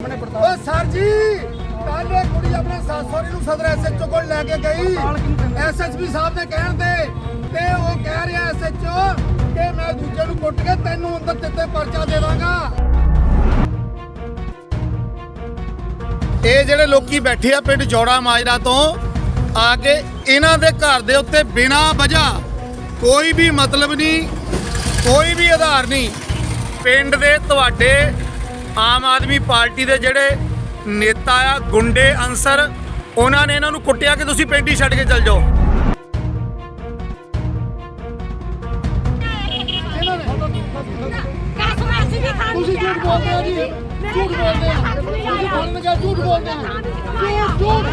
ਓ sir ਜੀ ਕੱਲ ਇਹ ਕੁੜੀ ਆਪਣੇ ਸਾਸੋਰੀ ਨੂੰ ਸਦਰ ਐਸਐਚਓ ਕੋਲ ਲੈ ਕੇ ਗਈ। ਐਸਐਸਪੀ ਸਾਹਿਬ ਦੇ ਕਹਿਣ ਤੇ ਤੇ ਉਹ ਕਹਿ ਰਿਹਾ ਐਸਐਚਓ ਕਿ ਮੈਂ ਦੂਜੇ ਨੂੰ ਕੁੱਟ ਕੇ ਤੈਨੂੰ ਅੰਦਰ ਦਿੱਤੇ ਪਰਚਾ ਦੇ ਦਾਂਗਾ। ਇਹ ਜਿਹੜੇ ਲੋਕੀ ਬੈਠੇ ਆ ਪਿੰਡ ਜੋੜਾ ਮਾਜਰਾ ਤੋਂ, ਆ ਕੇ ਇਹਨਾਂ ਦੇ ਘਰ ਦੇ ਉੱਤੇ ਬਿਨਾਂ ਵਜ੍ਹਾ ਕੋਈ ਵੀ ਮਤਲਬ ਨਹੀਂ, ਕੋਈ ਵੀ ਆਧਾਰ ਨਹੀਂ, ਪਿੰਡ ਦੇ ਤੁਹਾਡੇ ਆਮ ਆਦਮੀ ਪਾਰਟੀ ਦੇ ਜਿਹੜੇ ਨੇਤਾ ਆ ਗੁੰਡੇ ਅਨਸਰ ਉਹਨਾਂ ਨੇ ਇਹਨਾਂ ਨੂੰ ਕੁੱਟਿਆ ਕਿ ਤੁਸੀਂ ਪਿੰਡ ਹੀ ਛੱਡ ਕੇ ਚੱਲ ਜਾਓ। ਤੁਸੀਂ ਝੂਠ ਬੋਲਦੇ ਹੋ ਜੀ। ਝੂਠ ਬੋਲਦੇ ਹੋ। ਤੁਸੀਂ ਬੋਲਣ ਲੱਗਾ ਝੂਠ ਬੋਲਦੇ ਹੋ। ਝੂਠ ਝੂਠ।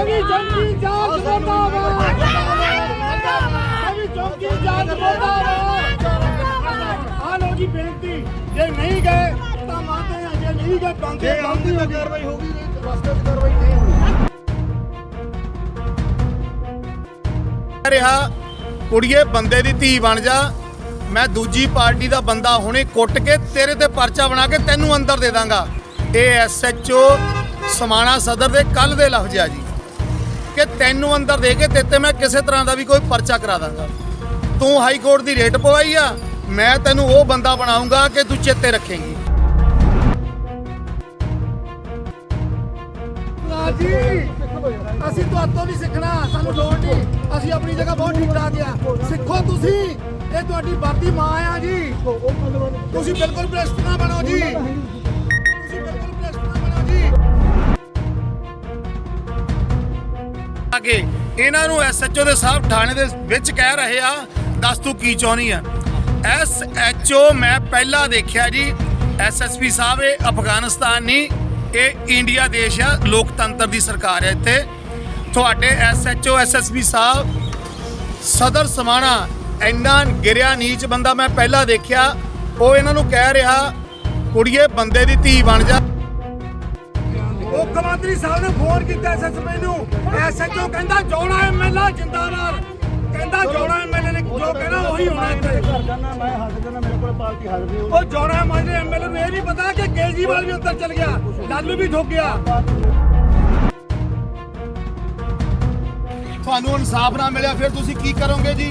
ਅਭੀ ਜੰਗੀ ਜਾਂਚ ਮੁਰਦਾਬਾਦ ਅਭੀ ਚੌਕੀ ਜਾਂਚ ਮੁਰਦਾਬਾਦ ਆ ਲੋ ਜੀ ਬੇਨਤੀ। ਜੇ ਨਹੀਂ ਗਏ ਤਾਂ ਮੰਨਦੇ ਨਹੀਂ ਗਏ ਬੰਦੇ ਬੰਦੀ ਹੋ ਕਾਰਵਾਈ ਹੋਗੀ ਰਸਤੇ 'ਚ ਕਾਰਵਾਈ ਨਹੀਂ ਹੋਣੀ ਰਿਹਾ ਕੁੜੀਏ ਬੰਦੇ ਦੀ ਧੀ ਬਣ ਜਾ। ਮੈਂ ਦੂਜੀ ਪਾਰਟੀ ਦਾ ਬੰਦਾ ਹੁਣੇ ਕੁੱਟ ਕੇ ਤੇਰੇ ਤੇ ਪਰਚਾ ਬਣਾ ਕੇ ਤੈਨੂੰ ਅੰਦਰ ਦੇ ਦਾਂਗਾ। ਇਹ ਐਸਐਚਓ ਸਮਾਣਾ ਸਦਰ ਦੇ ਕੱਲ ਦੇ ਲਫ਼ਜ਼ ਆ ਜੀ। ਕਿ ਤੈਨੂੰ ਅੰਦਰ ਦੇ ਕੇ ਤੇਤੇ ਮੈਂ ਕਿਸੇ ਤਰ੍ਹਾਂ ਦਾ ਵੀ ਕੋਈ ਪਰਚਾ ਕਰਾ ਦਾਂਗਾ। ਤੂੰ ਹਾਈ ਕੋਰਟ ਦੀ ਰੇਟ ਪਵਾਈ ਆ ਮੈਂ ਤੈਨੂੰ ਉਹ ਬੰਦਾ ਬਣਾਉਂਗਾ ਕਿ ਤੂੰ ਚੇਤੇ ਰੱਖੇਂਗੀ। ਜੀ, ਅਸੀਂ ਤੁਹਾਤੋਂ ਨਹੀਂ ਸਿੱਖਣਾ, ਸਾਨੂੰ ਲੋੜ ਨਹੀਂ। ਅਸੀਂ ਆਪਣੀ ਜਗ੍ਹਾ ਬਹੁਤ ਠੀਕ ਠਾਕ ਆ। ਸਿੱਖੋ ਤੁਸੀਂ। ਇਹ ਤੁਹਾਡੀ ਵਰਦੀ ਮਾਂ ਆ ਜੀ। ਤੁਸੀਂ ਬਿਲਕੁਲ ਭ੍ਰਿਸ਼ਟ ਨਾ ਬਣੋ ਜੀ। ਤੁਸੀਂ ਬਿਲਕੁਲ ਭ੍ਰਿਸ਼ਟ ਨਾ ਬਣੋ ਜੀ। ਅੱਗੇ, ਇਹਨਾਂ ਨੂੰ ਐਸਐਚਓ ਦੇ ਸਾਹਿਬ ਥਾਣੇ ਦੇ ਵਿੱਚ ਕਹਿ ਰਹੇ ਆ, ਦੱਸ ਤੂੰ ਕੀ ਚਾਹੁੰਦੀ ਆ? ਐਸਐਚਓ ਮੈਂ ਪਹਿਲਾਂ ਦੇਖਿਆ ਜੀ ਐਸਐਸਪੀ ਸਾਹਿਬ, ਇਹ ਅਫਗਾਨਿਸਤਾਨ ਨਹੀਂ ਇਹ ਇੰਡੀਆ ਦੇਸ਼ ਆ, ਲੋਕਤੰਤਰ ਦੀ ਸਰਕਾਰ ਹੈ ਇੱਥੇ। ਤੁਹਾਡੇ ਐਸਐਚਓ ਐਸਐਸਪੀ ਸਾਹਿਬ, ਸਦਰ ਸਮਾਣਾ, ਇੰਨਾ ਗਿਰਿਆ ਨੀਚ ਬੰਦਾ ਮੈਂ ਪਹਿਲਾਂ ਦੇਖਿਆ, ਉਹ ਇਹਨਾਂ ਨੂੰ ਕਹਿ ਰਿਹਾ, ਕੁੜੀਏ ਬੰਦੇ ਦੀ ਧੀ ਬਣ ਜਾ। ਮੁੱਖ ਮੰਤਰੀ ਸਾਹਿਬ ਨੇ ਫੋਨ ਕੀਤਾ ਐਸਐਸਪੀ ਨੂੰ। ਐਸਐਚਓ ਕਹਿੰਦਾ, ਜੋੜਾ ਐਮਐਲਏ ਜਿੰਦਾਬਾਦ। ਕਹਿੰਦਾ ਜੋੜਾ ਐਮਐਲਏ ਨੇ ਜੋ ਕਹਿਣਾ ਉਹੀ ਹੋਣਾ ਇੱਥੇ। ਮੈਂ ਹੱਸ ਜਾਨਾ ਮੇਰੇ ਕੋਲ ਪਾਰਟੀ ਨਹੀਂ ਉਹ ਜੋੜਾ ਐਮਐਲਏ ਐਮਐਲਏ ਨੂੰ ਇਹ ਨਹੀਂ ਪਤਾ ਕਿ ਕੇਜਰੀਵਾਲ ਵੀ ਅੰਦਰ ਚਲ ਗਿਆ ਲਾਲੂ ਵੀ ਠੋਕ ਗਿਆ। ਤੁਹਾਨੂੰ ਇਨਸਾਫ ਨਾ ਮਿਲਿਆ ਫਿਰ ਤੁਸੀਂ ਕੀ ਕਰੋਗੇ ਜੀ?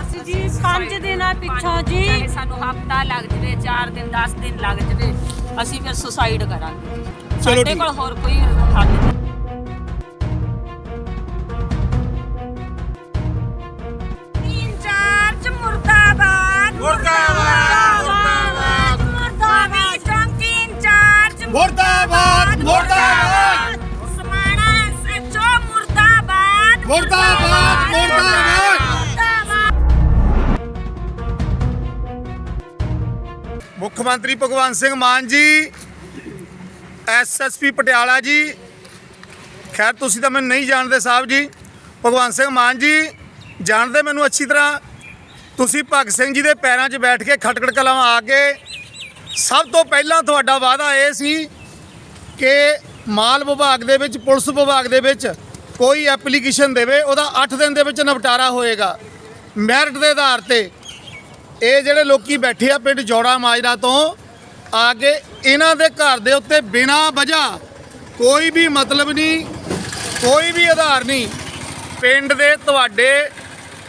ਅਸੀਂ ਜੀ ਪੰਜ ਦਿਨਾਂ ਪਿੱਛੋਂ ਜੀ ਸਾਨੂੰ ਹਫਤਾ ਲੱਗ ਜਵੇ 4 ਦਿਨ 10 ਦਿਨ ਲੱਗ ਜਵੇ ਅਸੀਂ ਫਿਰ ਸੁਸਾਈਡ ਕਰਾਂਗੇ। ਸਾਡੇ। ਕੋਲ ਹੋਰ ਕੋਈ ਹੱਲ ਨਹੀਂ। ਮੁਰਦਾਬਾਦ। ਮੁਰਦਾਬਾਦ, ਮੁਰਦਾਬਾਦ। ਮੁਰਦਾਬਾਦ। ਚੌਂਕੀ ਇੰਚਾਰਜ ਮੁਰਦਾਬਾਦ, ਮੁਰਦਾਬਾਦ। ਸਮਾਣਾ ਸੱਚੋ ਮੁਰਦਾਬਾਦ। ਮੁਰਦਾਬਾਦ, ਮੁਰਦਾਬਾਦ। ਮੁਰਦਾਬਾਦ। ਮੁੱਖ ਮੰਤਰੀ ਭਗਵੰਤ ਸਿੰਘ ਮਾਨ ਜੀ ਐਸਐਸਪੀ ਪਟਿਆਲਾ ਜੀ। ਖੈਰ ਤੁਸੀਂ ਤਾਂ ਮੈਨੂੰ ਨਹੀਂ ਜਾਣਦੇ ਸਾਹਿਬ ਜੀ। ਭਗਵੰਤ ਸਿੰਘ ਮਾਨ ਜੀ ਜਾਣਦੇ ਮੈਨੂੰ ਅੱਛੀ ਤਰ੍ਹਾਂ। ਤੁਸੀਂ ਭਗਤ ਸਿੰਘ ਜੀ ਦੇ ਪੈਰਾਂ 'ਚ ਬੈਠ ਕੇ ਖਟਕੜ ਕਲਾਂ ਆ ਕੇ ਸਭ ਤੋਂ ਪਹਿਲਾਂ ਤੁਹਾਡਾ ਵਾਅਦਾ ਇਹ ਸੀ ਕਿ ਮਾਲ ਵਿਭਾਗ ਦੇ ਵਿੱਚ, ਪੁਲਿਸ ਵਿਭਾਗ ਦੇ ਵਿੱਚ ਕੋਈ ਐਪਲੀਕੇਸ਼ਨ ਦੇਵੇ, ਉਹਦਾ 8 ਦਿਨ ਦੇ ਵਿੱਚ ਨਿਪਟਾਰਾ ਹੋਏਗਾ। ਮੈਰਿਟ ਦੇ ਆਧਾਰ ਤੇ ਇਹ ਜਿਹੜੇ ਲੋਕੀ ਬੈਠੇ ਆ ਪਿੰਡ ਜੋੜਾ ਮਾਜਰਾ ਤੋਂ ਆ ਕੇ ਇਹਨਾਂ ਦੇ ਘਰ ਦੇ ਉੱਤੇ ਬਿਨਾਂ ਵਜ੍ਹਾ ਕੋਈ ਵੀ ਮਤਲਬ ਨਹੀਂ, ਕੋਈ ਵੀ ਆਧਾਰ ਨਹੀਂ, ਪਿੰਡ ਦੇ ਤੁਹਾਡੇ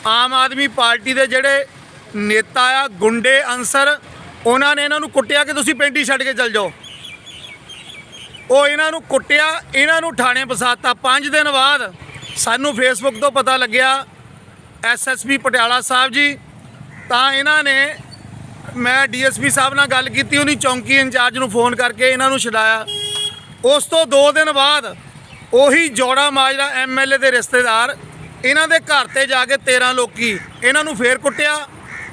ਆਮ ਆਦਮੀ ਪਾਰਟੀ ਦੇ ਜਿਹੜੇ ਨੇਤਾ ਆ, ਗੁੰਡੇ, ਅਨਸਰ, ਉਹਨਾਂ ਨੇ ਇਹਨਾਂ ਨੂੰ ਕੁੱਟਿਆ ਕਿ ਤੁਸੀਂ ਪਿੰਡ ਹੀ ਛੱਡ ਕੇ ਚੱਲ ਜਾਓ। ਉਹ ਇਹਨਾਂ ਨੂੰ ਕੁੱਟਿਆ, ਇਹਨਾਂ ਨੂੰ ਥਾਣੇ ਫਸਾਤਾ। 5 ਦਿਨ ਬਾਅਦ ਸਾਨੂੰ ਫੇਸਬੁੱਕ ਤੋਂ ਪਤਾ ਲੱਗਿਆ ਐਸਐਸਪੀ ਪਟਿਆਲਾ ਸਾਹਿਬ ਜੀ, ਤਾਂ ਇਹਨਾਂ ਨੇ ਮੈਂ ਡੀਐਸਪੀ ਸਾਹਿਬ ਨਾਲ ਗੱਲ ਕੀਤੀ ਉਹਨੀ ਚੌਂਕੀ ਇੰਚਾਰਜ ਨੂੰ ਫੋਨ ਕਰਕੇ ਇਹਨਾਂ ਨੂੰ ਛਡਾਇਆ। ਉਸ ਤੋਂ 2 ਦਿਨ ਬਾਅਦ ਉਹੀ ਜੋੜਾ ਮਾਜਰਾ ਐਮਐਲਏ ਦੇ ਰਿਸ਼ਤੇਦਾਰ ਇਹਨਾਂ ਦੇ ਘਰ ਤੇ ਜਾ ਕੇ 13 ਲੋਕੀ ਇਹਨਾਂ ਨੂੰ ਫੇਰ ਕੁੱਟਿਆ,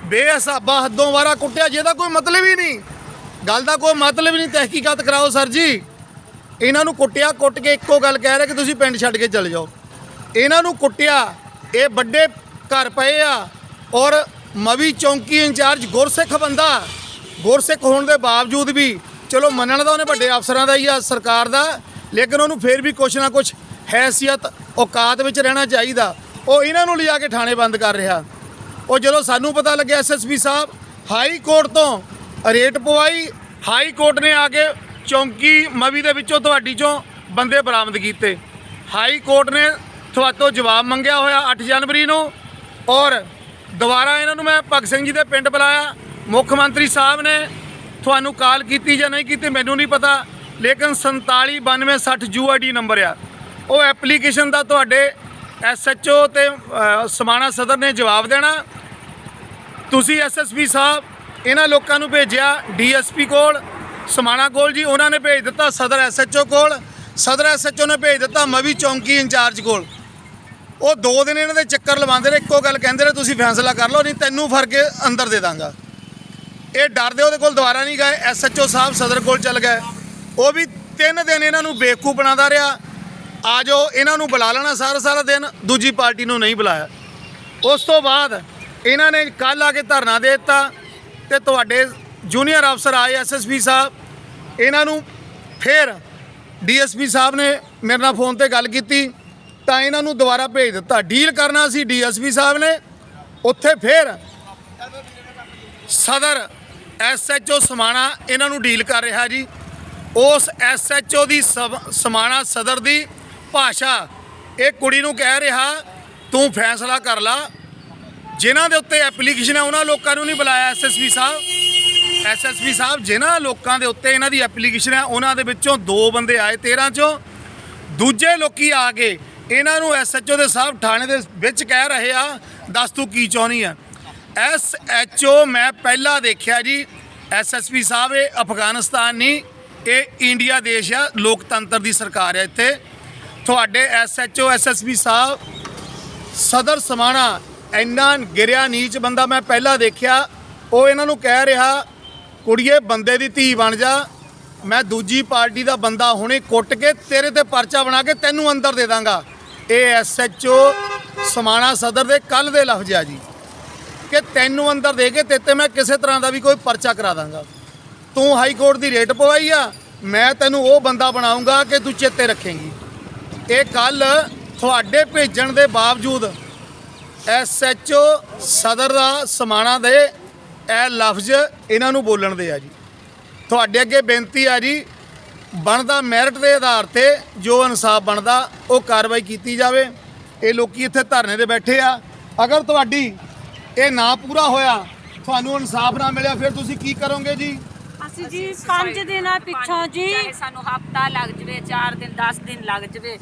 ਬੇਹਿਸਾਬਾ ਹੱਦੋਂ ਵਾਰਾ ਕੁੱਟਿਆ, ਜਿਹਦਾ ਕੋਈ ਮਤਲਬ ਹੀ ਨਹੀਂ। ਗੱਲ ਦਾ ਕੋਈ ਮਤਲਬ ਹੀ ਨਹੀਂ, ਤਹਿਕੀਕਾਤ ਕਰਾਓ ਸਰ ਜੀ। ਇਹਨਾਂ ਨੂੰ ਕੁੱਟਿਆ, ਕੁੱਟ ਕੇ ਇੱਕੋ ਗੱਲ ਕਹਿ ਰਹੇ ਕਿ ਤੁਸੀਂ ਪਿੰਡ ਛੱਡ ਕੇ ਚਲੇ ਜਾਓ। ਇਹਨਾਂ ਨੂੰ ਕੁੱਟਿਆ, ਇਹ ਵੱਡੇ ਘਰ ਪਏ ਆ ਔਰ ਮਵੀ ਚੌਂਕੀ ਇੰਚਾਰਜ ਗੁਰਸਿੱਖ ਬੰਦਾ, ਗੁਰਸਿੱਖ ਹੋਣ ਦੇ ਬਾਵਜੂਦ ਵੀ, ਚਲੋ ਮੰਨਣ ਦਾ ਉਹਨੇ ਵੱਡੇ ਅਫਸਰਾਂ ਦਾ ਹੀ ਆ, ਸਰਕਾਰ ਦਾ, ਲੇਕਿਨ ਉਹਨੂੰ ਫੇਰ ਵੀ ਕੁਛ ਨਾ ਕੁਛ ਹੈਸੀਅਤ ਔਕਾਤ ਵਿੱਚ ਰਹਿਣਾ ਚਾਹੀਦਾ। ਉਹ ਇਹਨਾਂ ਨੂੰ ਲਿਆ ਕੇ ਥਾਣੇ ਬੰਦ ਕਰ ਰਿਹਾ। ਉਹ ਜਦੋਂ ਸਾਨੂੰ ਪਤਾ ਲੱਗਿਆ ਐਸਐਸਪੀ ਸਾਹਿਬ, ਹਾਈ ਕੋਰਟ ਤੋਂ ਰੇਟ ਪਵਾਈ, ਹਾਈ ਕੋਰਟ ਨੇ ਆ ਕੇ ਚੌਂਕੀ ਮਵੀ ਦੇ ਵਿੱਚੋਂ ਤੁਹਾਡੀ ਚੋਂ ਬੰਦੇ ਬਰਾਮਦ ਕੀਤੇ। ਹਾਈ ਕੋਰਟ ਨੇ ਤੁਹਾਤੋਂ ਜਵਾਬ ਮੰਗਿਆ ਹੋਇਆ 8 ਜਨਵਰੀ ਨੂੰ। ਔਰ ਦੁਬਾਰਾ ਇਹਨਾਂ ਨੂੰ ਮੈਂ ਭਗਤ ਸਿੰਘ ਜੀ ਦੇ ਪਿੰਡ ਬੁਲਾਇਆ। ਮੁੱਖ ਮੰਤਰੀ ਸਾਹਿਬ ਨੇ ਤੁਹਾਨੂੰ ਕਾਲ ਕੀਤੀ ਜਾਂ ਨਹੀਂ ਕੀਤੀ ਮੈਨੂੰ ਨਹੀਂ ਪਤਾ। ਲੇਕਿਨ 479260 ਯੂਆਈਡੀ ਨੰਬਰ ਆ। ਉਹ ਐਪਲੀਕੇਸ਼ਨ ਦਾ ਤੁਹਾਡੇ ਐਸਐਚਓ ਤੇ ਅ, ਸਮਾਣਾ ਸਦਰ ਨੇ ਜਵਾਬ ਦੇਣਾ। ਤੁਸੀਂ ਐਸਐਸਪੀ ਸਾਹਿਬ ਇਹਨਾਂ ਲੋਕਾਂ ਨੂੰ ਭੇਜਿਆ ਡੀਐਸਪੀ ਕੋਲ ਸਮਾਣਾ ਕੋਲ ਜੀ ਉਹਨਾਂ ਨੇ ਭੇਜ ਦਿੱਤਾ ਸਦਰ ਐਸਐਚਓ ਕੋਲ ਸਦਰ ਐਸਐਚਓ ਨੇ ਭੇਜ ਦਿੱਤਾ ਮਵੀ ਚੌਂਕੀ ਇੰਚਾਰਜ ਕੋਲ। ਉਹ ਦੋ ਦਿਨ ਇਹਨਾਂ ਦੇ ਚੱਕਰ ਲਵਾਉਂਦੇ ਨੇ ਇੱਕੋ ਗੱਲ ਕਹਿੰਦੇ ਨੇ ਤੁਸੀਂ ਫੈਸਲਾ ਕਰ ਲਓ ਨਹੀਂ ਤੈਨੂੰ ਫੜ ਕੇ ਅੰਦਰ ਦੇ ਦਾਂਗਾ। ਇਹ ਡਰਦੇ ਉਹਦੇ ਕੋਲ ਦੁਬਾਰਾ ਨਹੀਂ ਗਏ ਐਸਐਚਓ ਸਾਹਿਬ ਸਦਰ ਕੋਲ ਚੱਲ ਗਏ। ਉਹ ਵੀ ਤਿੰਨ ਦਿਨ ਇਹਨਾਂ ਨੂੰ ਬੇਵਕੂਫ ਬਣਾਉਂਦਾ ਰਿਹਾ। ਆ ਜਾਓ ਇਹਨਾਂ ਨੂੰ ਬੁਲਾ ਲੈਣਾ ਸਾਰਾ ਸਾਰਾ ਦਿਨ, ਦੂਜੀ ਪਾਰਟੀ ਨੂੰ ਨਹੀਂ ਬੁਲਾਇਆ। ਉਸ ਤੋਂ ਬਾਅਦ ਇਹਨਾਂ ਨੇ ਕੱਲ ਆ ਕੇ ਧਰਨਾ ਦੇ ਦਿੱਤਾ ਤੇ ਤੁਹਾਡੇ ਜੂਨੀਅਰ ਅਫਸਰ ਆਏ ਐਸਐਸਪੀ ਸਾਹਿਬ। ਇਹਨਾਂ ਨੂੰ ਫਿਰ ਡੀਐਸਪੀ ਸਾਹਿਬ ਨੇ ਮੇਰੇ ਨਾਲ ਫੋਨ ਤੇ ਗੱਲ ਕੀਤੀ, ਤਾਂ ਇਹਨਾਂ ਨੂੰ ਦੁਬਾਰਾ ਭੇਜ ਦਿੱਤਾ। ਡੀਲ ਕਰਨਾ ਸੀ ਡੀਐਸਪੀ ਸਾਹਿਬ ਨੇ। ਉੱਥੇ ਫਿਰ ਸਦਰ ਐਸਐਚਓ ਸਮਾਣਾ ਇਹਨਾਂ ਨੂੰ ਡੀਲ ਕਰ ਰਿਹਾ ਜੀ। ਉਸ ਐਸਐਚਓ ਦੀ ਸਬ- ਸਮਾਣਾ ਸਦਰ ਦੀ ਭਾਸ਼ਾ। ਇਹ ਕੁੜੀ ਨੂੰ ਕਹਿ ਰਿਹਾ, ਤੂੰ ਫੈਸਲਾ ਕਰ ਲਾ। ਜਿਨ੍ਹਾਂ ਦੇ ਉੱਤੇ ਐਪਲੀਕੇਸ਼ਨ ਹੈ, ਉਹਨਾਂ ਲੋਕਾਂ ਨੂੰ ਨਹੀਂ ਬੁਲਾਇਆ ਐਸਐਸਪੀ ਸਾਹਿਬ। ਐਸਐਸਪੀ ਸਾਹਿਬ, ਜਿਨ੍ਹਾਂ ਲੋਕਾਂ ਦੇ ਉੱਤੇ ਇਹਨਾਂ ਦੀ ਐਪਲੀਕੇਸ਼ਨ ਹੈ, ਉਹਨਾਂ ਦੇ ਵਿੱਚੋਂ ਦੋ ਬੰਦੇ ਆਏ 13 ਚੋਂ। ਦੂਜੇ ਲੋਕੀ ਆ ਕੇ ਇਹਨਾਂ ਨੂੰ ਐਸਐਚਓ ਦੇ ਸਾਹਿਬ ਥਾਣੇ ਦੇ ਵਿੱਚ ਕਹਿ ਰਹੇ ਆ, ਦੱਸ ਤੂੰ ਕੀ ਚਾਹੁੰਦੀ ਆ? ਐਸਐਚਓ ਮੈਂ ਪਹਿਲਾਂ ਦੇਖਿਆ ਜੀ ਐਸਐਸਪੀ ਸਾਹਿਬ, ਇਹ ਅਫਗਾਨਿਸਤਾਨ ਨਹੀਂ, ਇਹ ਇੰਡੀਆ ਦੇਸ਼ ਆ, ਲੋਕਤੰਤਰ ਦੀ ਸਰਕਾਰ ਹੈ ਇੱਥੇ। ਤੁਹਾਡੇ ਐਸਐਚਓ ਐਸਐਸਪੀ ਸਾਹਿਬ, ਸਦਰ ਸਮਾਣਾ, ਇੰਨਾ ਗਿਰਿਆ ਨੀਚ ਬੰਦਾ ਮੈਂ ਪਹਿਲਾਂ ਦੇਖਿਆ, ਉਹ ਇਹਨਾਂ ਨੂੰ ਕਹਿ ਰਿਹਾ, ਕੁੜੀਏ ਬੰਦੇ ਦੀ ਧੀ ਬਣ ਜਾ, ਮੈਂ ਦੂਜੀ ਪਾਰਟੀ ਦਾ ਬੰਦਾ ਹੁਣੇ ਕੁੱਟ ਕੇ ਤੇਰੇ ਤੇ ਪਰਚਾ ਬਣਾ ਕੇ ਤੈਨੂੰ ਅੰਦਰ ਦੇ ਦਾਂਗਾ। ਇਹ ਐਸਐਚਓ ਸਮਾਣਾ ਸਦਰ ਦੇ ਕੱਲ ਦੇ ਲਫ਼ਜ਼ ਆ ਜੀ। ਕਿ ਤੈਨੂੰ ਅੰਦਰ ਦੇ ਕੇ ਤੇਤੇ ਮੈਂ ਕਿਸੇ ਤਰ੍ਹਾਂ ਦਾ ਵੀ ਕੋਈ ਪਰਚਾ ਕਰਾ ਦਾਂਗਾ। ਤੂੰ ਹਾਈ ਕੋਰਟ ਦੀ ਰੇਟ ਪਵਾਈ ਆ, ਮੈਂ ਤੈਨੂੰ ਉਹ ਬੰਦਾ ਬਣਾਉਂਗਾ ਕਿ ਤੂੰ ਚੇਤੇ ਰੱਖੇਂਗੀ। ਇਹ ਕੱਲ ਤੁਹਾਡੇ ਭੇਜਣ ਦੇ ਬਾਵਜੂਦ ਐਸਐਚਓ ਸਦਰ ਦਾ ਸਮਾਣਾ ਦੇ ਇਹ ਲਫ਼ਜ਼ ਇਹਨਾਂ ਨੂੰ ਬੋਲਣ ਦੇ ਆ ਜੀ। ਤੁਹਾਡੇ ਅੱਗੇ ਬੇਨਤੀ ਆ ਜੀ, ਬਣਦਾ ਮੈਰਿਟ ਦੇ ਆਧਾਰ ਤੇ ਜੋ ਇਨਸਾਫ ਬਣਦਾ ਉਹ ਕਾਰਵਾਈ ਕੀਤੀ ਜਾਵੇ। ਇਹ ਲੋਕੀ ਇੱਥੇ ਧਰਨੇ ਦੇ ਬੈਠੇ ਆ। ਅਗਰ ਤੁਹਾਡੀ ਇਹ ਨਾ ਪੂਰਾ ਹੋਇਆ, ਤੁਹਾਨੂੰ ਇਨਸਾਫ ਨਾ ਮਿਲਿਆ, ਫਿਰ ਤੁਸੀਂ ਕੀ ਕਰੋਗੇ ਜੀ? ਅਸੀਂ ਜੀ 5 ਦਿਨਾਂ ਪਿੱਛੋਂ ਜੀ। ਚਾਹੇ ਸਾਨੂੰ ਹਫਤਾ ਲੱਗ ਜਵੇ 4 ਦਿਨ 10 ਦਿਨ ਲੱਗ ਜਵੇ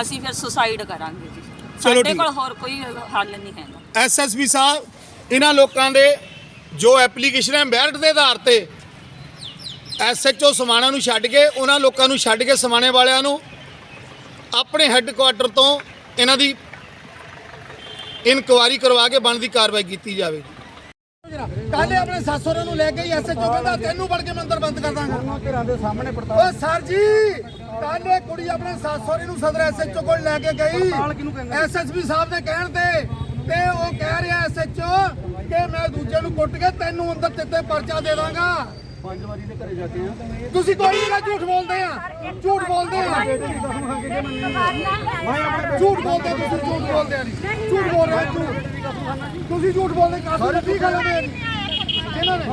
ਅਸੀਂ ਫਿਰ ਸੁਸਾਈਡ ਕਰਾਂਗੇ ਜੀ। ਚਲੋ ਸਾਡੇ ਠੀਕ। ਕੋਲ ਹੋਰ ਕੋਈ ਹੱਲ ਨਹੀਂ ਹੈਗਾ। ਐਸਐਸਪੀ ਸਾਹਿਬ ਇਹਨਾਂ ਲੋਕਾਂ ਦੇ ਜੋ ਐਪਲੀਕੇਸ਼ਨ ਹੈ ਮੈਰਿਟ ਦੇ ਆਧਾਰ ਤੇ ਐਸਐਚਓ ਸਮਾਣਾ ਨੂੰ ਛੱਡ ਕੇ ਉਹਨਾਂ ਲੋਕਾਂ ਨੂੰ ਛੱਡ ਕੇ ਸਮਾਣੇ ਵਾਲਿਆਂ ਨੂੰ ਆਪਣੇ ਹੈੱਡਕੁਆਟਰ ਤੋਂ ਇਹਨਾਂ ਦੀ ਇਨਕੁਆਰੀ ਕਰਵਾ ਕੇ ਬਣਦੀ ਕਾਰਵਾਈ ਕੀਤੀ ਜਾਵੇ ਕੱਲੇ ਆਪਣੇ ਸੱਸੋਰੇ ਨੂੰ ਲੈ ਕੇ ਐਸਐਚਓ ਕਹਿੰਦਾ ਤੈਨੂੰ ਵੜ ਕੇ ਮੈਂ ਅੰਦਰ ਬੰਦ ਕਰ ਦਾਂਗਾ। ਘਰਾਂ ਦੇ ਸਾਹਮਣੇ ਓ ਪੜਤਾਲ ਸਰ ਜੀ ਕੱਲੇ ਕੁੜੀ ਆਪਣੇ ਸੱਸੋਰੇ ਨੂੰ ਸਦਰ ਐਸਐਚਓ ਕੋਲ ਲੈ ਕੇ ਗਈ? ਐਸਐਸਪੀ ਸਾਹਿਬ ਦੇ ਕਹਿਣ ਤੇ ਤੇ ਉਹ ਕਹਿ ਰਿਹਾ ਐਸਐਚਓ ਕਿ ਮੈਂ ਦੂਜੇ ਨੂੰ ਕੁੱਟ ਕੇ ਤੈਨੂੰ ਅੰਦਰ ਤਿੱਤੇ ਪਰਚਾ ਦੇ ਦਾਂਗਾ। ਪੰਜ ਵਾਰੀ ਦੇ ਘਰੇ ਜਾ ਕੇ ਆ ਤੁਸੀਂ ਕੋਈ ਨਹੀਂ ਝੂਠ ਬੋਲਦੇ ਆ। ਝੂਠ ਬੋਲਦੇ ਆ। ਝੂਠ ਬੋਲਦੇ ਆ, ਤੁਸੀਂ ਝੂਠ ਬੋਲਦੇ ਆ ਝੂਠ ਬੋਲ ਰਹੇ ਹੋ, ਝੂਠ। ਤੁਸੀਂ ਝੂਠ ਬੋਲਦੇ ਕਾਸੂ ਕੀ ਗੱਲ ਹੈ ਇਹਨਾਂ ਨੇ?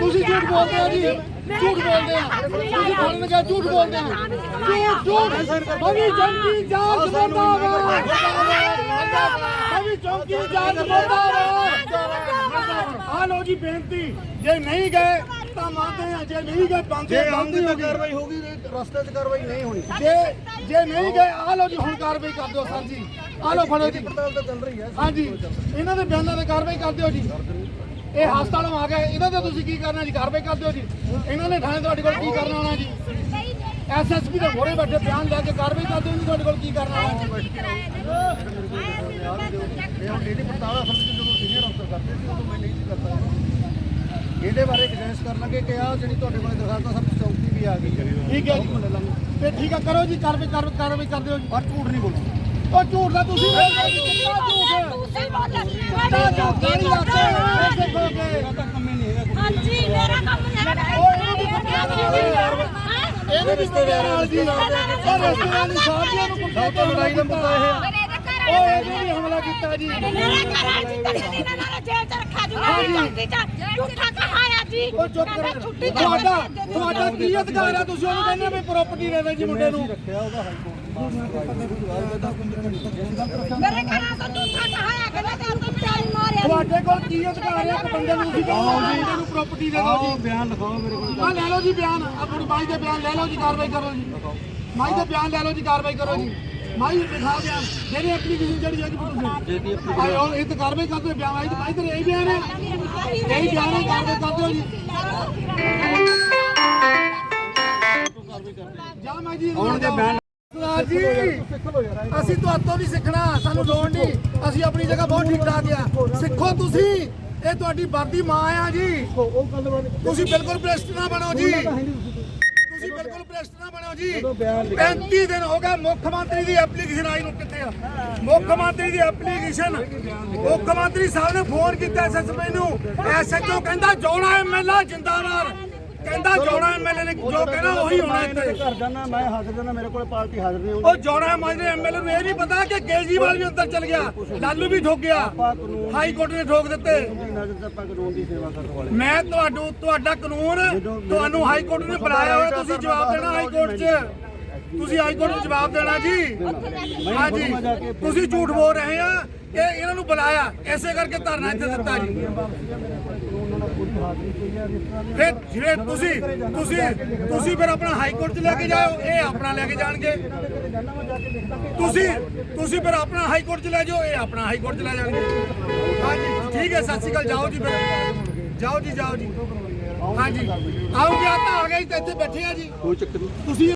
ਤੁਸੀਂ ਝੂਠ ਬੋਲਦੇ ਆ ਜੀ। ਝੂਠ ਬੋਲਦੇ ਆ। ਤੁਸੀਂ ਬੋਲਣ ਗਿਆ ਝੂਠ ਬੋਲਦੇ ਆ। ਝੂਠ ਝੂਠ ਬਵੀ ਚੌਂਕੀ ਜਾਂਚ ਮੁਰਦਾਬਾਦ ਬਵੀ ਚੌਂਕੀ ਜਾਂਚ ਮੁਰਦਾਬਾਦ ਆ ਲੋ ਜੀ ਬੇਨਤੀ। ਜੇ ਨਹੀਂ ਗਏ ਤਾਂ ਮੰਨਦੇ ਆ ਜੇ ਨਹੀਂ ਗਏ ਬੰਦੇ ਜੇ ਆਉਂਦੀ ਹੋ ਤਾਂ ਗਈ ਕਾਰਵਾਈ ਹੋਗੀ ਰਸਤੇ 'ਚ ਕਾਰਵਾਈ ਨਹੀਂ ਹੋਣੀ। ਜੇ ਜੇ ਨਹੀਂ ਗਏ ਆ ਲੋ ਜੀ ਹੁਣ ਕਾਰਵਾਈ ਕਰ ਦਿਓ ਸਰ ਜੀ ਆ ਲੋ ਫੜੋ ਜੀ। ਪੜਤਾਲ ਤਾਂ ਚੱਲ ਰਹੀ ਹੈ। ਹਾਂਜੀ। ਇਹਨਾਂ ਦੇ ਬਿਆਨਾਂ ਤੇ ਕਾਰਵਾਈ ਕਰ ਦਿਓ ਜੀ। ਇਹ ਹਸਪਤਾਲੋਂ ਆ ਗਏ। ਇਹਨਾਂ ਤੇ ਤੁਸੀਂ ਕੀ ਕਰਨਾ ਜੀ? ਕਾਰਵਾਈ ਕਰ ਦਿਓ ਜੀ। ਇਹਨਾਂ ਨੇ ਥਾਣੇ ਤੁਹਾਡੇ ਕੋਲ ਕੀ ਕਰਨਾ ਆਉਣਾ ਜੀ? ਐਸਐਸਪੀ ਦੇ ਮੋਰੇ ਬੈਠੇ ਬਿਆਨ ਲੈ ਕੇ ਕਾਰਵਾਈ ਕਰ ਦਿਓ ਜੀ ਤੁਹਾਡੇ ਕੋਲ ਕੀ ਕਰਨਾ ਆਉਣਾ ਇਹ ਹੁਣ ਡੇਲੀ ਪੜਤਾਲ ਅਸਲ ਵਿੱਚ ਜਦੋਂ ਸੀਨੀਅਰ ਅਫਸਰ ਕਰਦੇ ਸੀ ਉਦੋਂ ਮੈਂ ਨਹੀਂ ਸੀ ਕਰਦਾ। ਇਹਦੇ ਬਾਰੇ ਗੈਸ ਕਰ ਲਾਂਗੇ ਕਿ ਆ ਜਿਹੜੀ ਤੁਹਾਡੇ ਕੋਲ ਦਰਖਾਸਤ ਆ ਸਭ ਚੌਕੀ ਵੀ ਆ ਗਈ। ਠੀਕ ਹੈ ਜੀ। ਤੇ ਠੀਕ ਆ ਕਰੋ ਜੀ ਕਾਰਵਾਈ ਕਰ- ਕਾਰਵਾਈ ਕਰ ਦਿਓ ਜੀ। ਪਰ ਝੂਠ ਨਹੀਂ ਬੋਲਣਾ ਉਹ ਝੂਠ ਦਾ ਤੁਸੀਂ ਜੀ ਕਿੰਨਾ ਝੂਠ ਹੈ। ਕਿੰਨਾ ਝੂਠ ਨਹੀਂ ਲੱਗਦਾ ਐਸੇ ਕਹੋਗੇ ਕੰਮ ਹੀ ਨਹੀਂ ਹੈਗਾ। ਹਾਂਜੀ ਮੇਰਾ ਕੰਮ ਨਹੀਂ ਇਹਦੇ ਰਿਸ਼ਤੇਦਾਰ ਨਾਲ ਜੀ ਉਹ ਰਿਸ਼ਤੇਦਾਰ ਦੀ ਸਾਥੀਆਂ ਨੂੰ ਸਭ ਤੋਂ ਲੜਾਈ ਦਾ ਮੁੱਦਾ ਇਹ ਆ। ਉਹ ਵੀ ਹਮਲਾ ਕੀਤਾ ਜੀ। ਮੇਰੇ ਘਰ ਆ ਜੀ ਤੇਰੇ ਦਿਨਾਂ ਨਾਲ ਜੇਲ੍ਹ ਚ ਰੱਖਿਆ ਜੀ ਮੇਰੀ ਗਲਤੀ ਚ ਝੂਠਾ ਕਹਾਇਆ ਜੀ। ਉਹ ਚੁੱਪ ਕਹਿੰਦਾ ਕਰੋ। ਛੁੱਟੀ ਕਰ ਤੁਹਾਡਾ ਤੁਹਾਡਾ ਕੀ ਅਧਿਕਾਰ ਆ? ਤੁਸੀਂ ਉਹਨੂੰ ਕਹਿੰਦੇ ਵੀ ਪ੍ਰਾਪਰਟੀ ਦੇ ਦੇ ਜੀ ਮੁੰਡੇ ਨੂੰ ਰੱਖਿਆ ਉਹਦਾ ਹਾਈ ਕੋਰਟ ਮੇਰੇ ਘਰ ਆ ਤਾਂ ਝੂਠਾ ਕਹਾਇਆ ਕਹਿੰਦਾ ਤੇ ਆਪਾਂ ਪਿਆਰੀ ਮਾਰਿਆ। ਤੁਹਾਡੇ ਕੋਲ ਕੀ ਅਧਿਕਾਰ ਬੰਦੇ ਨੂੰ ਤੁਸੀਂ ਨੂੰ ਪ੍ਰਾਪਰਟੀ ਦੇ ਦਿਓ ਆਓ ਜੀ ਬਿਆਨ ਲਿਖਾਓ ਮੇਰੇ ਕੋਲ। ਆ ਲੈ ਲਓ ਜੀ ਬਿਆਨ। ਆਪਣੀ ਮਾਈ ਦੇ ਬਿਆਨ ਲੈ ਲਓ ਜੀ ਕਾਰਵਾਈ ਕਰੋ ਜੀ। ਮਾਈ ਦੇ ਬਿਆਨ ਲੈ ਲਓ ਜੀ ਕਾਰਵਾਈ ਕਰੋ ਜੀ। ਮਾਈ ਲਿਖਾ ਬਿਆਨ ਜਿਹੜੀ ਐਪਲੀਕੇਸ਼ਨ ਜਿਹੜੀ ਹੈਗੀ ਤੁਸੀਂ ਆਏ ਉਹ ਇਹ ਤਾਂ ਕਾਰਵਾਈ ਕਰਦੇ ਹੋ, ਬਿਆਨ ਆਈ ਤਾਂ ਮਾਈ ਤੇ ਇਹ ਬਿਆਨ ਹੈ ਇਹ ਬਿਆਨ ਹੈ ਕਾਰਵਾਈ ਕਰਦੇ ਹੋ ਜੀ। ਜਾ ਮੈਂ ਜੀ ਹੁਣ ਦੇ ਬਿਆਨ ਸਰਦਾਰ ਜੀ ਅਸੀਂ ਤੁਹਾਤੋਂ ਨਹੀਂ ਸਿੱਖਣਾ ਸਾਨੂੰ ਲੋੜ ਨਹੀਂ। ਅਸੀਂ ਆਪਣੀ ਜਗ੍ਹਾ ਬਹੁਤ ਠੀਕ ਠਾਕ ਆ। ਸਿੱਖੋ ਤੁਸੀਂ। ਇਹ ਤੁਹਾਡੀ ਵਰਦੀ ਮਾਂ ਆ ਜੀ। ਤੁਸੀਂ ਬਿਲਕੁਲ ਭ੍ਰਿਸ਼ਟ ਨਾ ਬਣੋ ਜੀ। ਤੁਸੀਂ ਬਿਲਕੁਲ ਭ੍ਰਿਸ਼ਟ ਨਾ ਬਣੋ ਜੀ। ਬਿਆਨ 35 ਦਿਨ ਹੋ ਗਏ ਮੁੱਖ ਮੰਤਰੀ ਦੀ ਐਪਲੀਕੇਸ਼ਨ ਆਈ ਨੂੰ ਕਿੱਥੇ ਆ? ਮੁੱਖ ਮੰਤਰੀ ਦੀ ਐਪਲੀਕੇਸ਼ਨ ਮੁੱਖ ਮੰਤਰੀ ਸਾਹਿਬ ਨੇ ਫੋਨ ਕੀਤਾ ਐਸਐਸਪੀ ਨੂੰ। ਐਸਐਚਓ ਕਹਿੰਦਾ ਜੋੜਾ ਐਮਐਲਏ ਜਿੰਦਾਬਾਦ। ਕਹਿੰਦਾ ਜੋੜਾ ਐਮਐਲਏ ਨੇ ਜੋ ਕਹਿਣਾ ਉਹੀ ਹੋਣਾ ਇੱਥੇ। ਘਰ ਜਾਣਾ ਮੈਂ ਹਾਜ਼ਰ ਜਾਣਾ ਮੇਰੇ ਕੋਲ ਪਾਰਟੀ ਹਾਜ਼ਰ ਨਹੀਂ ਉਹ ਜੋੜਾ ਮਾਜਰੇ ਐਮਐਲਏ ਨੂੰ ਇਹ ਨਹੀਂ ਪਤਾ ਕਿ ਕੇਜਰੀਵਾਲ ਵੀ ਅੰਦਰ ਚਲ ਗਿਆ ਲਾਲੂ ਵੀ ਠੋਕ ਗਿਆ ਹਾਈ ਕੋਰਟ ਨੇ ਠੋਕ ਦਿੱਤੇ। ਮੈਂ ਤੁਹਾਨੂੰ ਤੁਹਾਡਾ ਕਾਨੂੰਨ ਤੁਹਾਨੂੰ ਹਾਈ ਕੋਰਟ ਨੇ ਬੁਲਾਇਆ ਹੋਇਆ ਤੁਸੀਂ ਜਵਾਬ ਦੇਣਾ ਹਾਈ ਕੋਰਟ 'ਚ। ਤੁਸੀਂ ਹਾਈ ਕੋਰਟ 'ਚ ਜਵਾਬ ਦੇਣਾ ਜੀ। ਹਾਂਜੀ ਤੁਸੀਂ ਝੂਠ ਬੋਲ ਰਹੇ ਆ ਕਿ ਇਹਨਾਂ ਨੂੰ ਬੁਲਾਇਆ ਐਸੇ ਕਰਕੇ ਧਰਨਾ ਇੱਥੇ ਦਿੱਤਾ ਜੀ। ਫਿਰ ਫਿਰ ਤੁਸੀਂ ਤੁਸੀਂ ਤੁਸੀਂ ਫਿਰ ਆਪਣਾ ਹਾਈ ਕੋਰਟ 'ਚ ਲੈ ਕੇ ਜਾਓ ਇਹ ਆਪਣਾ ਲੈ ਕੇ ਜਾਣਗੇ। ਤੁਸੀਂ ਤੁਸੀਂ ਫਿਰ ਆਪਣਾ ਹਾਈ ਕੋਰਟ 'ਚ ਲੈ ਜਾਓ ਇਹ ਆਪਣਾ ਹਾਈ ਕੋਰਟ 'ਚ ਲੈ ਜਾਣਗੇ। ਹਾਂਜੀ ਠੀਕ ਹੈ ਸਤਿ ਸ਼੍ਰੀ ਅਕਾਲ ਜਾਓ ਜੀ ਫਿਰ। ਜਾਓ ਜੀ ਜਾਓ ਜੀ। ਹਾਂਜੀ ਆਓ ਜੀ ਆ ਤਾਂ ਆ ਗਏ ਇੱਥੇ ਬੈਠੇ ਆ ਜੀ। ਕੋਈ ਚੱਕਰ ਨਹੀਂ। ਤੁਸੀਂ